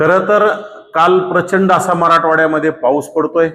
खरं तर काल प्रचंड असा मराठवाड्यामध्ये पाऊस पडतोय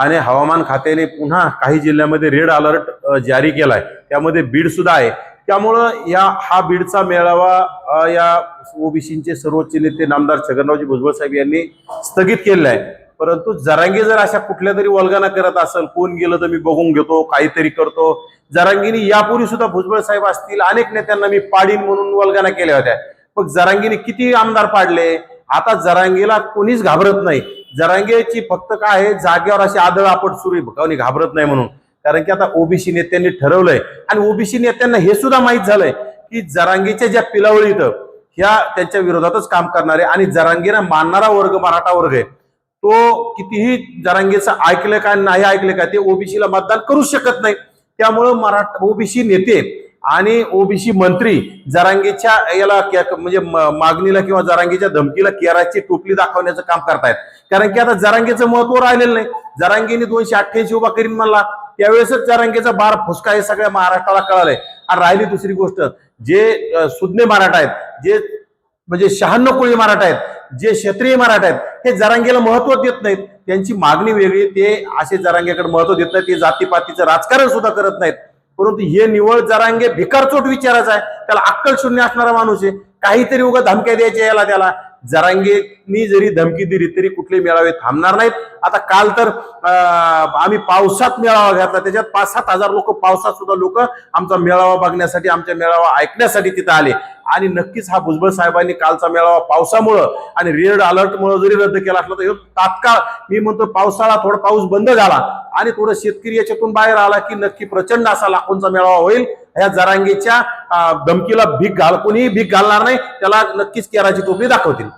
आणि हवामान खात्याने पुन्हा काही जिल्ह्यामध्ये रेड अलर्ट जारी केलाय. त्यामध्ये बीड सुद्धा आहे. त्यामुळं या हा बीडचा मेळावा या ओबीसीचे सर्वोच्च नेते नामदार छगनरावजी भुजबळ साहेब यांनी स्थगित केलेला आहे. परंतु जरांगी जर अशा कुठल्या तरी वल्गाना करत असेल कोण गेलं तर मी बघून घेतो काहीतरी करतो. जरांगीनी यापूर्वी सुद्धा भुजबळ साहेब असतील अनेक नेत्यांना मी पाडीन म्हणून वल्गाना केल्या होत्या. मग जरांगीने किती आमदार पाडले? आता जरांगीला कोणीच घाबरत नाही. जरांगेची फक्त काय आहे जागेवर अशी आदळ आपट सुरू आहे. कोणी घाबरत नाही म्हणून. कारण की आता ओबीसी नेत्यांनी ठरवलंय. आणि ओबीसी नेत्यांना हे सुद्धा माहीत झालंय की जरांगीच्या ज्या पिलावळीत ह्या त्यांच्या विरोधातच काम करणारे आणि जरांगीला मानणारा वर्ग मराठा वर्ग आहे. तो कितीही जरांगीचं ऐकलं का नाही ऐकलं का ते ओबीसीला मतदान करू शकत नाही. त्यामुळं मराठा ओबीसी नेते आणि ओबीसी मंत्री जरांगेच्या याला म्हणजे मागणीला किंवा जरांगेच्या धमकीला केराची टोपली दाखवण्याचं काम करतायत. कारण की आता जरांगेचं महत्त्व राहिलेलं नाही. जरांगेने दोनशे अठ्ठ्याऐंशी उभा करीन म्हणला. त्यावेळेसच जरांगेचा बार फुसका हे सगळ्या महाराष्ट्राला कळालंय. आणि राहिली दुसरी गोष्ट जे सुज्ञ मराठा आहेत जे म्हणजे शहाण्णव कोळी मराठा आहेत जे क्षत्रिय मराठा आहेत हे जरांगेला महत्त्व देत नाहीत. त्यांची मागणी वेगळी ते असे जरांगेकडे महत्त्व देत नाहीत. ते जातीपातीचं राजकारण सुद्धा करत नाहीत. परंतु हे निवळ जरांगे भिकारचोट विचारायचा आहे. त्याला अक्कल शून्य असणारा माणूस आहे. काहीतरी उगा धमक्या द्यायच्या याला त्याला. जरांगेनी जरी धमकी दिली तरी कुठले मेळावे थांबणार नाहीत. आता काल तर आम्ही पावसात मेळावा घातला. त्याच्यात पाच सात हजार लोक पावसात सुद्धा लोक आमचा मेळावा बघण्यासाठी आमच्या मेळावा ऐकण्यासाठी तिथं आले. आणि नक्कीच हा भुजबळ साहेबांनी कालचा मेळावा पावसामुळं आणि रेड अलर्टमुळे जरी रद्द केला असला तर तात्काळ मी म्हणतो पावसाळा थोडा पाऊस बंद झाला. आणि थोडं शेतकरी याच्यातून बाहेर आला की नक्की प्रचंड असा लाखोंचा मेळावा होईल. ह्या जरांगीच्या धमकीला भीक घाल कोणीही भीक घालणार नाही. त्याला नक्कीच केराची टोपली दाखवतील.